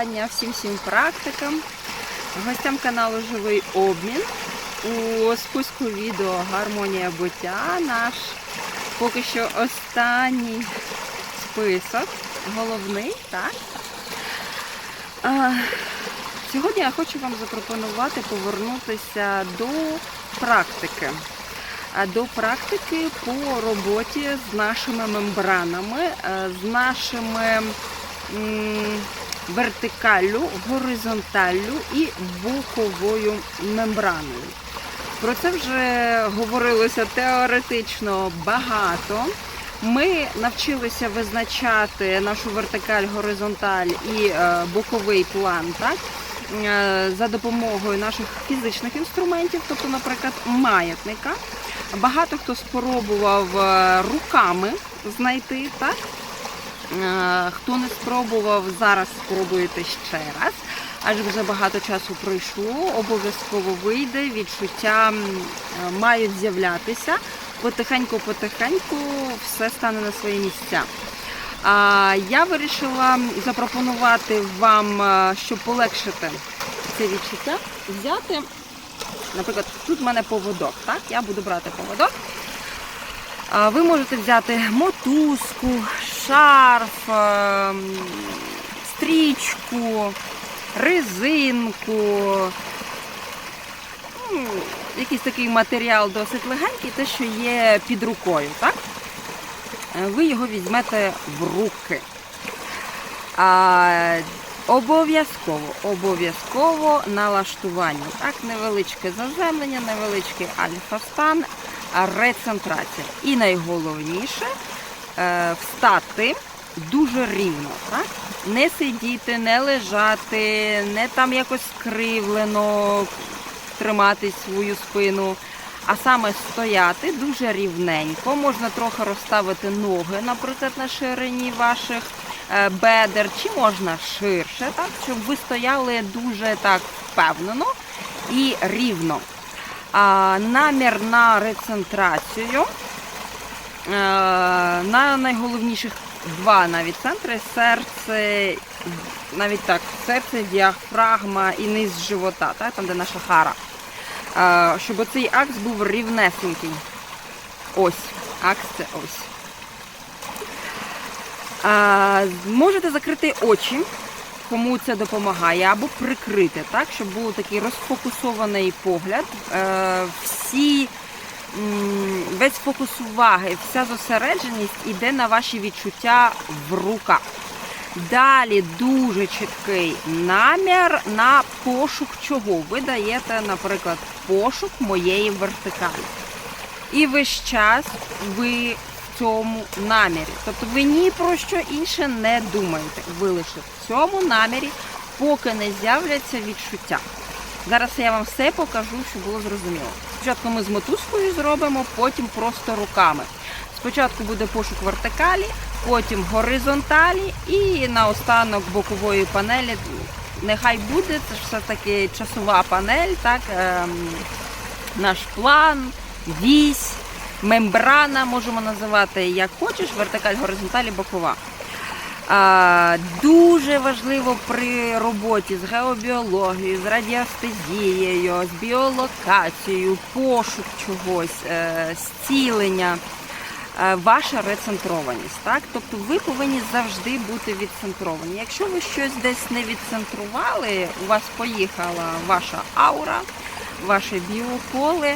вітання всім всім практикам, гостям каналу Живий обмін. У списку відео Гармонія буття наш поки що останній список, головний, так? А, сьогодні я хочу вам запропонувати повернутися до практики. А До практики по роботі з нашими мембранами, е, з нашими вертикаллю, горизонталлю і боковою мембраною. Про це вже говорилося теоретично багато. Ми навчилися визначати нашу вертикаль, горизонталь і е, боковий план, так? е, За допомогою наших фізичних інструментів, тобто, наприклад, маятника. Багато хто спробував е, руками знайти, так? Е, Хто не спробував, зараз спробуєте ще раз. Адже вже багато часу пройшло, обов'язково вийде, відчуття е, мають з'являтися. Потихеньку-потихеньку все стане на свої місця. Я вирішила запропонувати вам, е, щоб полегшити це відчуття, взяти, наприклад, тут в мене поводок. Так? Я буду брати поводок. Ви можете взяти мотузку, шарф, ем, стрічку, резинку, ну, якийсь такий матеріал досить легенький, те, що є під рукою. Так? Е, Ви його візьмете в руки. А, Обов'язково, обов'язково налаштування. Так, невеличке заземлення, невеличкий альфа-стан, рецентрація. І найголовніше встати дуже рівно. Так? Не сидіти, не лежати, не там якось скривлено тримати свою спину, а саме стояти дуже рівненько. Можна трохи розставити ноги, наприклад, на ширині ваших е, бедер, чи можна ширше, так, щоб ви стояли дуже так впевнено і рівно. А, намір на рецентрацію. Е, на найголовніших два навіть центри серце, навіть так, серце, діафрагма і низ живота, так, там де наша хара. Е, щоб оцей акс був рівнесенький. Ось, акс це ось. Е, можете закрити очі, кому це допомагає, або прикрити, так, щоб був такий розфокусований погляд. Всі весь фокус уваги, вся зосередженість іде на ваші відчуття в руках. Далі дуже чіткий намір на пошук чого. Ви даєте, наприклад, пошук моєї вертикалі. І весь час ви в цьому намірі. Тобто ви ні про що інше не думаєте. Ви лише в цьому намірі, поки не з'являться відчуття. Зараз я вам все покажу, щоб було зрозуміло. Спочатку ми з мотузкою зробимо, потім просто руками. Спочатку буде пошук вертикалі, потім горизонталі і наостанок бокової панелі. Нехай буде, це ж все-таки часова панель, так, ем, наш план, вісь, мембрана, можемо називати як хочеш, вертикаль, горизонталі, бокова. Дуже важливо при роботі з геобіологією, з радіостезією, з біолокацією, пошук чогось, е, зцілення, е, ваша рецентрованість. Так? Тобто ви повинні завжди бути відцентровані. Якщо ви щось десь не відцентрували, у вас поїхала ваша аура, ваше біополе.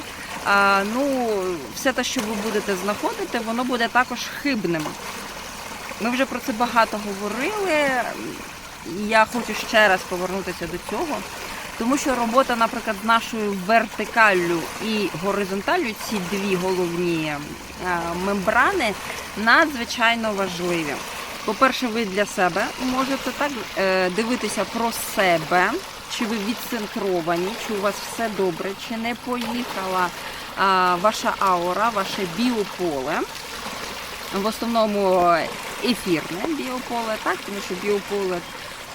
Ну, все те, що ви будете знаходити, воно буде також хибним. Ми вже про це багато говорили. Я хочу ще раз повернутися до цього, тому що робота, наприклад, з нашою вертикаллю і горизонталлю, ці дві головні е, мембрани, надзвичайно важливі. По-перше, ви для себе можете так е, дивитися про себе, чи ви відцентровані, чи у вас все добре, чи не поїхала ваша аура, ваше біополе в основному ефірне біополе, так, тому що біополе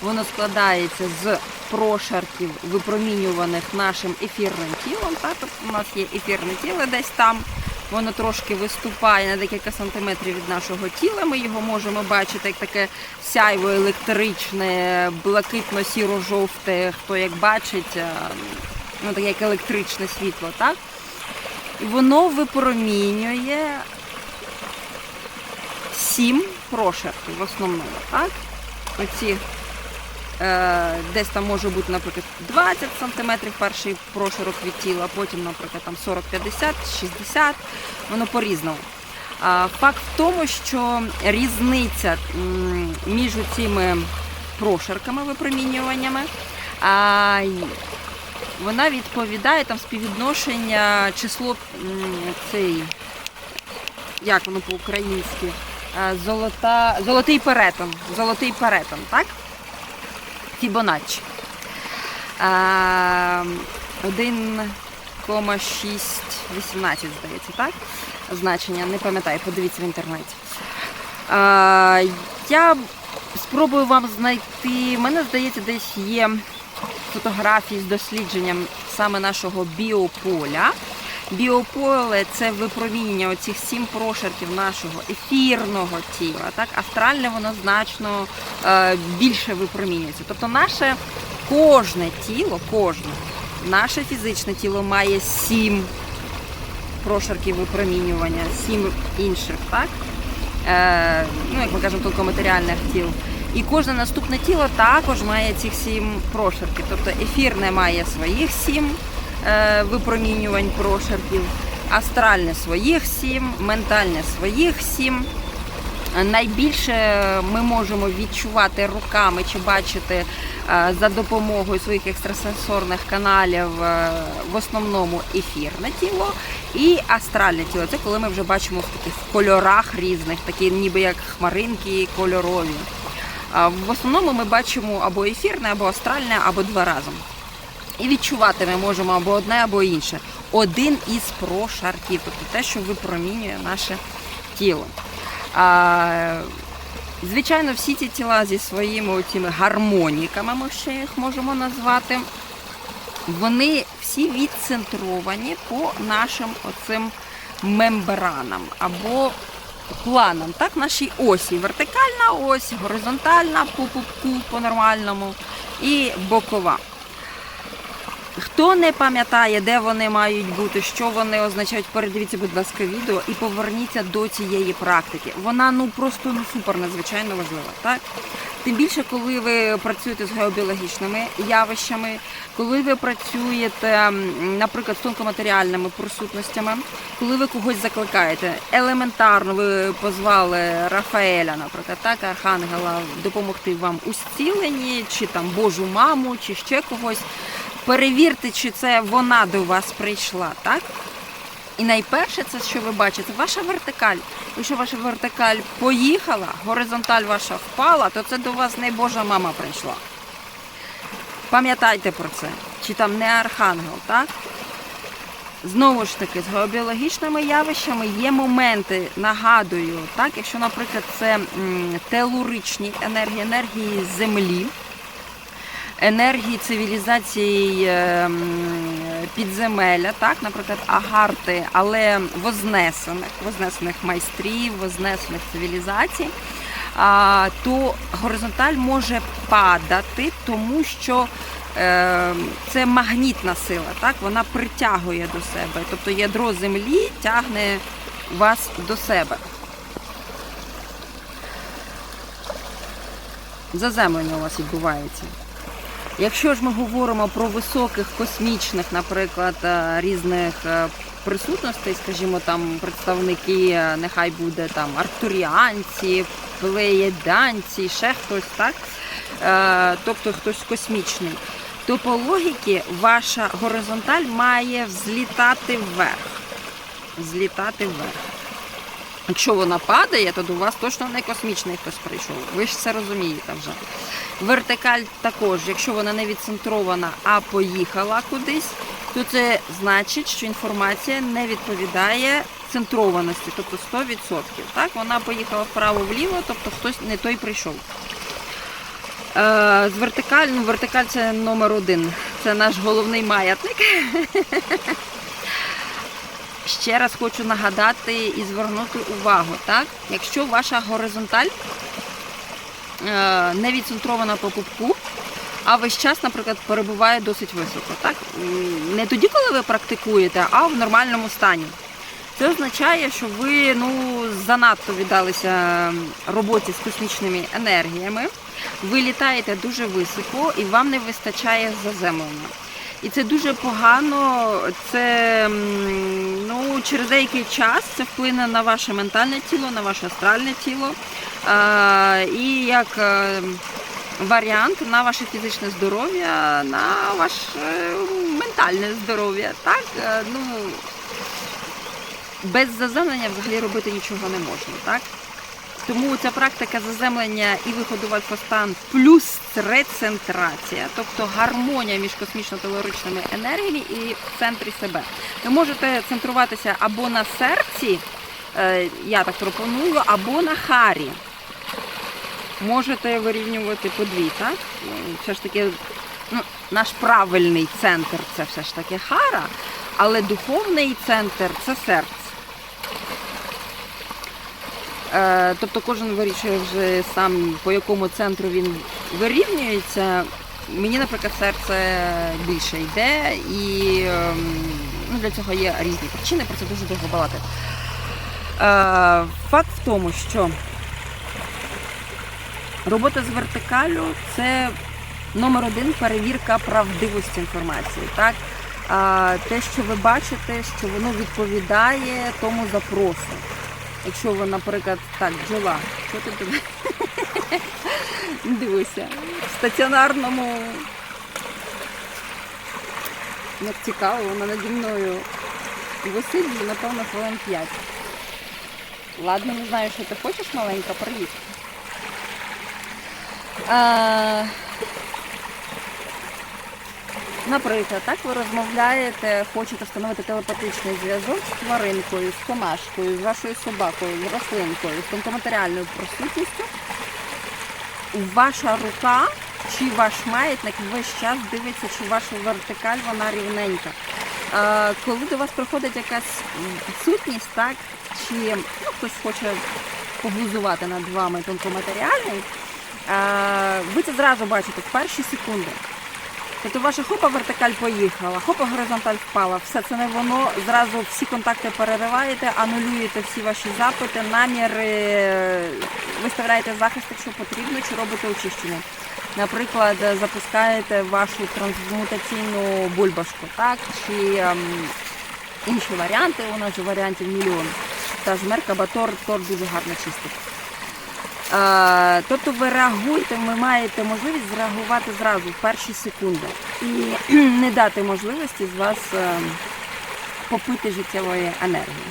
воно складається з прошарків, випромінюваних нашим ефірним тілом. Так, тобто у нас є ефірне тіло десь там, воно трошки виступає на декілька сантиметрів від нашого тіла. Ми його можемо бачити як таке сяйво електричне, блакитно-сіро-жовте, хто як бачить, е, ну таке як електричне світло, так? І воно випромінює сім прошарків в основному, так? Оці е, десь там може бути, наприклад, 20 см перший прошарок від тіла, потім, наприклад, там 40, 50, 60, воно по-різному. Факт в тому, що різниця між цими прошарками випромінюваннями, вона відповідає там співвідношення число цей, як воно по-українськи, золота, золотий перетон. Золотий перетон, так? Фібоначчі. Е, 1,618, здається, так? Значення, не пам'ятаю, подивіться в інтернеті. Е, я спробую вам знайти. мене здається, десь є фотографії з дослідженням саме нашого біополя. Біополе це випромінення оцих сім прошарків нашого ефірного тіла. Так, астральне воно значно е, більше випромінюється. Тобто, наше кожне тіло, кожне, наше фізичне тіло має сім прошарків випромінювання, сім інших, так? Е, ну, як ми кажемо, тонкоматеріальних тіл. І кожне наступне тіло також має цих сім прошарків. Тобто ефірне має своїх сім випромінювань прошарків, астральне своїх сім, ментальне своїх сім. Найбільше ми можемо відчувати руками чи бачити е, за допомогою своїх екстрасенсорних каналів е, в основному ефірне тіло і астральне тіло. Це коли ми вже бачимо в таких кольорах різних, такі ніби як хмаринки кольорові. В основному ми бачимо або ефірне, або астральне, або два разом. І відчувати ми можемо або одне, або інше. Один із прошарків, тобто те, що випромінює наше тіло. А, звичайно, всі ці тіла зі своїми цими гармоніками, ми ще їх можемо назвати, вони всі відцентровані по нашим оцим мембранам або планам, так, нашій осі. Вертикальна ось, горизонтальна по пупку по-нормальному і бокова. Хто не пам'ятає, де вони мають бути, що вони означають, передивіться, будь ласка, відео і поверніться до цієї практики. Вона ну просто ну супер надзвичайно важлива. Так тим більше, коли ви працюєте з геобіологічними явищами, коли ви працюєте, наприклад, з тонкоматеріальними присутностями, коли ви когось закликаєте, елементарно ви позвали Рафаеля, наприклад, так, архангела, допомогти вам у зціленні, чи там Божу маму, чи ще когось. Перевірте, чи це вона до вас прийшла, так? І найперше, це що ви бачите, ваша вертикаль. Якщо ваша вертикаль поїхала, горизонталь ваша впала, то це до вас не Божа мама прийшла. Пам'ятайте про це. Чи там не архангел, так? Знову ж таки, з геобіологічними явищами є моменти, нагадую, так, якщо, наприклад, це телуричні енергії, енергії землі, енергії цивілізації е, підземелля, так, наприклад, агарти, але вознесених, вознесених майстрів, вознесених цивілізацій, то горизонталь може падати, тому що е, це магнітна сила, так, вона притягує до себе. Тобто ядро землі тягне вас до себе. Заземлення у вас відбувається. Якщо ж ми говоримо про високих космічних, наприклад, е, різних е, присутностей, скажімо, там представники, е, нехай буде там арктуріанці, плеєданці, ще хтось, так? Тобто хтось космічний, то по логіки ваша горизонталь має взлітати вверх. Злітати вверх. Якщо вона падає, то до вас точно не космічний хтось прийшов. Ви ж це розумієте вже. Вертикаль також, якщо вона не відцентрована, а поїхала кудись, то це значить, що інформація не відповідає центрованості, тобто 100%. Так, вона поїхала вправо-вліво, тобто хтось не той прийшов. Е, з вертикаль, ну, вертикаль це номер один. Це наш головний маятник. Ще раз хочу нагадати і звернути увагу, так? Якщо ваша горизонталь е, не відцентрована по пупку, а весь час, наприклад, перебуває досить високо. Так? Не тоді, коли ви практикуєте, а в нормальному стані. Це означає, що ви ну, занадто віддалися роботі з космічними енергіями. Ви літаєте дуже високо і вам не вистачає заземлення. І це дуже погано. Це ну, через деякий час це вплине на ваше ментальне тіло, на ваше астральне тіло. А, і як е, варіант на ваше фізичне здоров'я, на ваше ментальне здоров'я. Так? Е, Ну, без заземлення взагалі робити нічого не можна. Так? Тому ця практика заземлення і виходу в альфа-стан плюс рецентрація, тобто гармонія між космічно-телоричними енергіями і в центрі себе. Ви можете центруватися або на серці, е, я так пропоную, або на харі. Можете вирівнювати по дві, так? Ну, Все ж таки, ну, наш правильний центр це все ж таки хара, але духовний центр це серце. Е, Тобто кожен вирішує вже сам, по якому центру він вирівнюється. Мені, наприклад, серце більше йде, і ем, ну, для цього є різні причини, про це дуже довго балати. Е, Факт в тому, що робота з вертикалю це номер один перевірка правдивості інформації. Так? Те, що ви бачите, що воно відповідає тому запросу. Якщо ви, наприклад, так, бджола, що ти тут? Дивися, в стаціонарному. Як цікаво, вона наді мною висить напевно, хвилин 5. Ладно, не знаю, що ти хочеш, маленька, привіт. А, Наприклад, так ви розмовляєте, хочете встановити телепатичний зв'язок з тваринкою, з комашкою, з вашою собакою, з рослинкою, з тонкоматеріальною присутністю. Ваша рука чи ваш маятник весь час дивиться, чи ваша вертикаль вона рівненька. Коли до вас приходить якась підсутність, так, чи ну, хтось хоче поглузувати над вами тонкоматеріальний, ви це зразу бачите в перші секунди. Тобто ваша хопа вертикаль поїхала, хопа горизонталь впала. Все це не воно. Зразу всі контакти перериваєте, анулюєте всі ваші запити, наміри, виставляєте захист, якщо потрібно, чи робите очищення. Наприклад, запускаєте вашу трансмутаційну бульбашку, так, чи ем, інші варіанти. У нас же варіантів мільйон. Та ж мерка, тор, тор дуже гарно чистить. Е, Тобто ви реагуєте, ви маєте можливість зреагувати зразу в перші секунди і не дати можливості з вас е, попити життєвої енергії.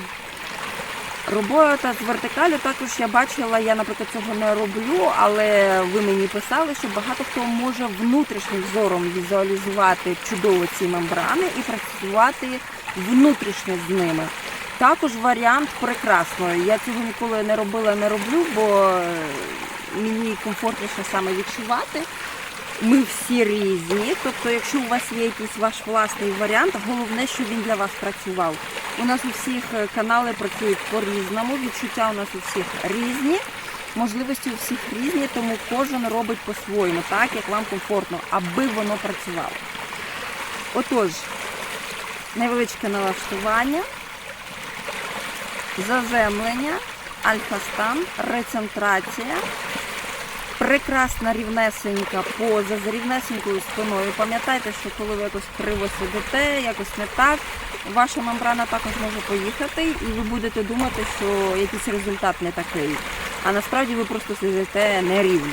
Робота з вертикалю також я бачила, я, наприклад, цього не роблю, але ви мені писали, що багато хто може внутрішнім зором візуалізувати чудово ці мембрани і працювати внутрішньо з ними. Також варіант прекрасно. Я цього ніколи не робила, не роблю, бо е, мені комфортніше саме відчувати. Ми всі різні. Тобто, якщо у вас є якийсь ваш власний варіант, головне, щоб він для вас працював. У нас у всіх е, канали працюють по-різному, відчуття у нас у всіх різні, можливості у всіх різні, тому кожен робить по-своєму, так як вам комфортно, аби воно працювало. Отож, невеличке налаштування заземлення, альфа-стан, рецентрація, прекрасна рівнесенька поза з рівнесенькою спиною. Пам'ятайте, що коли ви якось криво сидите, якось не так, ваша мембрана також може поїхати, і ви будете думати, що якийсь результат не такий. А насправді ви просто сидите нерівно.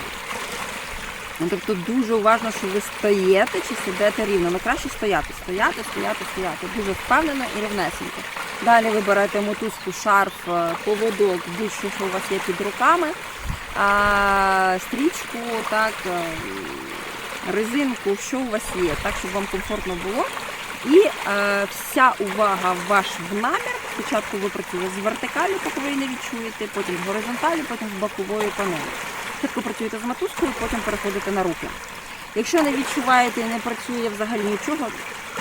Ну, Тобто дуже уважно, що ви стоїте чи сидите рівно. Ну краще стояти, стояти, стояти, стояти. Дуже впевнено і рівнесенько. Далі ви берете мотузку, шарф, е, поводок, будь-що, що у вас є під руками, а, стрічку, так, е, резинку, що у вас є, так, щоб вам комфортно було. І е, вся увага в ваш в намір. Спочатку ви працюєте з вертикалі, поки ви її не відчуєте, потім з горизонталі, потім з бокової панелі. Спочатку працюєте з мотузкою, потім переходите на руки. Якщо не відчуваєте і не працює взагалі нічого,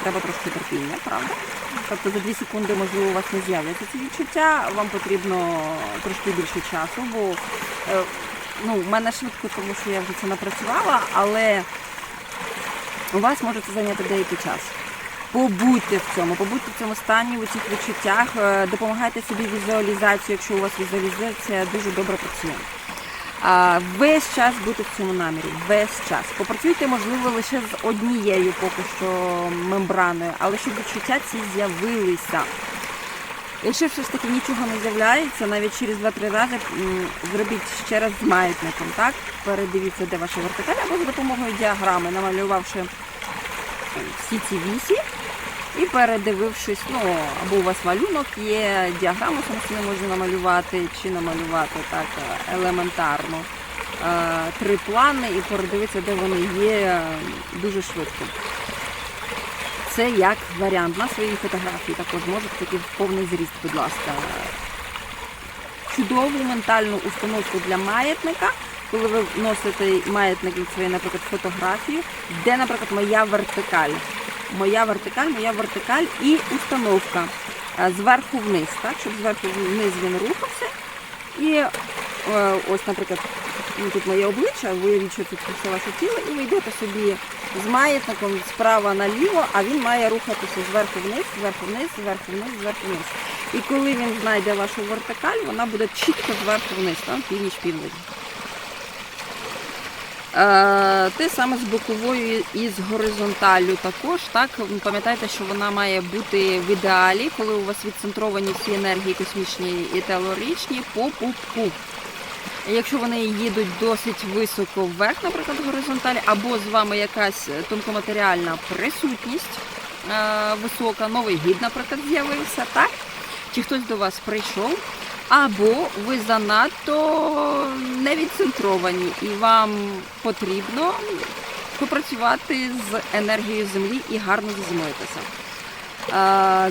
треба трошки терпіння, правда? Тобто за 2 секунди, можливо, у вас не з'являться ці відчуття, вам потрібно трошки більше часу, бо е, ну, в мене швидко, тому що я вже це напрацювала, але у вас може це зайняти деякий час. Побудьте в цьому, побудьте в цьому стані, у цих відчуттях, е, допомагайте собі візуалізацію, якщо у вас візуалізація дуже добре працює. Весь час бути в цьому намірі, весь час. Попрацюйте, можливо, лише з однією поки що мембраною, але щоб відчуття ці з'явилися. Якщо все ж таки нічого не з'являється, навіть через 2-3 рази зробіть ще раз з маятником, так? Передивіться, де ваша вертикаль, або за допомогою діаграми, намалювавши всі ці вісі і передивившись, ну, або у вас малюнок є, діаграму самостійно можна намалювати, чи намалювати так е, елементарно. е, Три плани і передивитися, де вони є дуже швидко. Це як варіант. На своїй фотографії також можете такий повний зріст, будь ласка. Чудову ментальну установку для маятника, коли ви носите маятник від своєї, наприклад, фотографії, де, наприклад, моя вертикаль. Моя вертикаль, моя вертикаль і установка е, зверху вниз, так, щоб зверху вниз він рухався. І е, ось, наприклад, ну, тут моє обличчя, виявіть, що тут ваше тіло, і ви йдете собі з маятником справа наліво, а він має рухатися зверху вниз, зверху вниз, зверху вниз, зверху вниз. І коли він знайде вашу вертикаль, вона буде чітко зверху вниз, там північ південь. Е, те саме з боковою і з горизонталлю також. Так пам'ятайте, що вона має бути в ідеалі, коли у вас відцентровані всі енергії космічні і телорічні по пупку. Якщо вони їдуть досить високо вверх, наприклад, горизонталі, або з вами якась тонкоматеріальна присутність е, висока, новий гід, наприклад, з'явився, так? Чи хтось до вас прийшов, або ви занадто не відцентровані, і вам потрібно попрацювати з енергією землі і гарно заземлитися.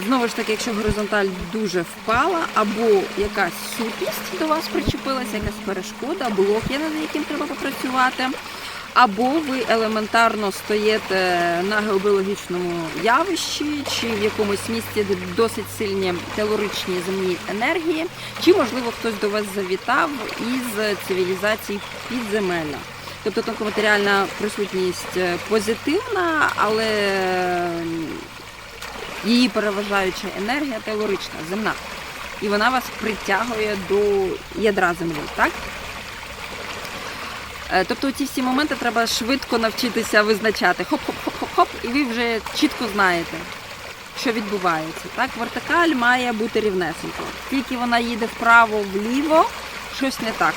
Знову ж таки, якщо горизонталь дуже впала, або якась сутність до вас причепилася, якась перешкода, блок є, над яким треба попрацювати, або ви елементарно стоїте на геобіологічному явищі, чи в якомусь місці, досить сильні телоричні земні енергії, чи, можливо, хтось до вас завітав із цивілізацій підземелля. Тобто тонкоматеріальна присутність е, позитивна, але її переважаюча енергія телорична, земна. І вона вас притягує до ядра землі, так? Е, Тобто ці всі моменти треба швидко навчитися визначати. Хоп-хоп-хоп-хоп-хоп, і ви вже чітко знаєте, що відбувається. Так? Вертикаль має бути рівнесенько. Тільки вона їде вправо, вліво, щось не так.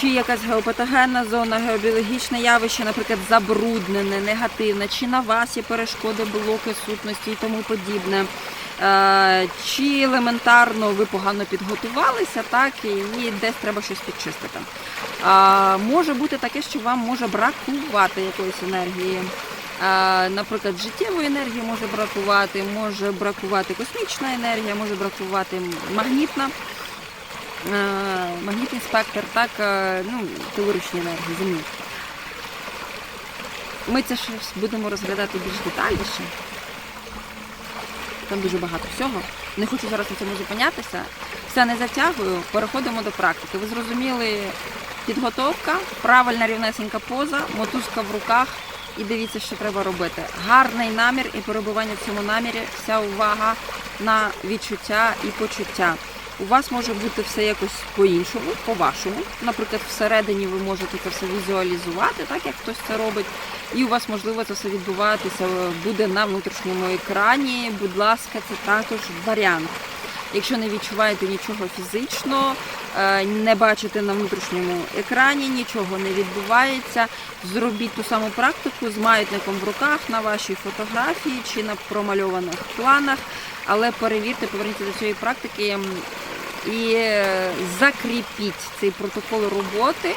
Чи якась геопатогенна зона, геобіологічне явище, наприклад, забруднене, негативне, чи на вас є перешкоди, блоки, сутності і тому подібне. Е, Чи елементарно ви погано підготувалися, так, і десь треба щось підчистити. Е, Може бути таке, що вам може бракувати якоїсь енергії. Е, Наприклад, життєвої енергії може бракувати, може бракувати космічна енергія, може бракувати магнітна. Магнітний спектр, так, ну, теоричні енергії землі. Ми це ще будемо розглядати більш детальніше. Там дуже багато всього. Не хочу зараз на цьому зупинятися. Все не затягую, переходимо до практики. Ви зрозуміли підготовка, правильна рівнесенька поза, мотузка в руках. І дивіться, що треба робити. Гарний намір і перебування в цьому намірі, вся увага на відчуття і почуття. У вас може бути все якось по-іншому, по-вашому. Наприклад, всередині ви можете це все візуалізувати, так як хтось це робить. І у вас можливо це все відбуватися е, буде на внутрішньому екрані. Будь ласка, це також варіант. Якщо не відчуваєте нічого фізично, е, не бачите на внутрішньому екрані, нічого не відбувається, зробіть ту саму практику з маятником в руках на вашій фотографії чи на промальованих планах, але перевірте, поверніться до цієї практики і е, закріпіть цей протокол роботи.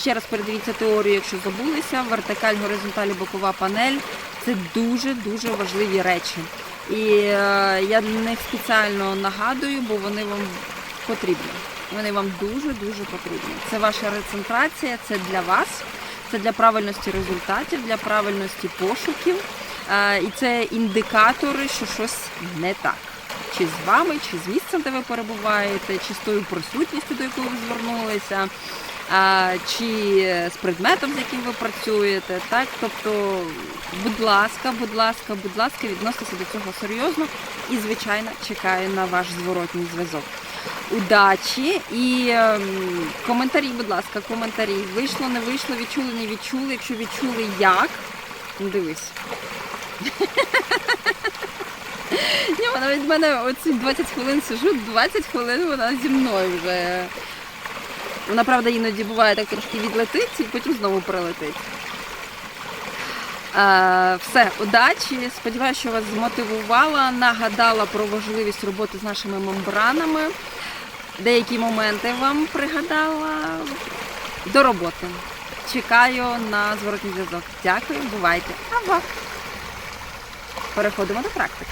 Ще раз передивіться теорію, якщо забулися, вертикаль, горизонталь, бокова панель це дуже-дуже важливі речі. І е, я не спеціально нагадую, бо вони вам потрібні. Вони вам дуже-дуже потрібні. Це ваша рецентрація, це для вас, це для правильності результатів, для правильності пошуків. Е, І це індикатори, що щось не так. Чи з вами, чи з місцем, де ви перебуваєте, чи з тою присутністю, до якої ви звернулися, чи з предметом, з яким ви працюєте. Так? Тобто, будь ласка, будь ласка, будь ласка, відноситеся до цього серйозно і, звичайно, чекаю на ваш зворотній зв'язок. Удачі і ем, коментарі, будь ласка, коментарі. Вийшло, не вийшло, відчули, не відчули. Якщо відчули, як? Ну, дивись. Ні, вона від мене оці 20 хвилин сижу, 20 хвилин вона зі мною вже. Вона, правда, іноді буває так трошки відлетить і потім знову прилетить. Все, удачі. Сподіваюся, що вас змотивувала, нагадала про важливість роботи з нашими мембранами. Деякі моменти вам пригадала. До роботи. Чекаю на зворотній зв'язок. Дякую, бувайте. Ава. Переходимо до практики.